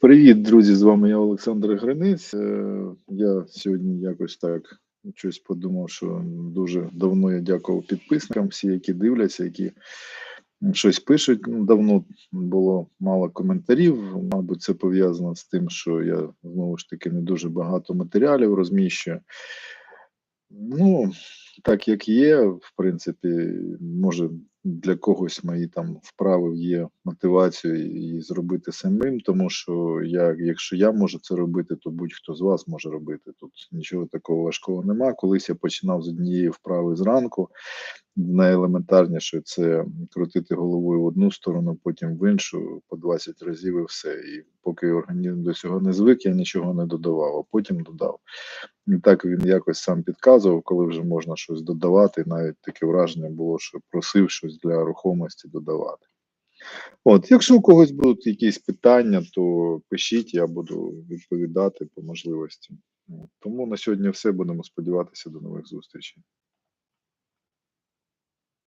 Привіт, друзі! З вами я Олександр Гринець. Е, Я сьогодні якось так щось подумав, що дуже давно я дякував підписникам, всі, які дивляться, які щось пишуть. Ну, Давно було мало коментарів. Мабуть, це пов'язано з тим, що я знову ж таки не дуже багато матеріалів розміщую. Ну, так як є, в принципі, може для когось мої там вправи є мотивацією і зробити самим, тому що я, якщо я можу це робити, то будь-хто з вас може робити. Тут нічого такого важкого нема. Колись я починав з однієї вправи зранку. Найелементарніше це крутити головою в одну сторону, потім в іншу по 20 разів і все. І поки організм до цього не звик, я нічого не додавав, а потім додав. І так він якось сам підказував, коли вже можна щось додавати. Навіть таке враження було, що просив щось для рухомості додавати. От, якщо у когось будуть якісь питання, то пишіть, я буду відповідати по можливості. Тому на сьогодні все. Будемо сподіватися до нових зустрічей.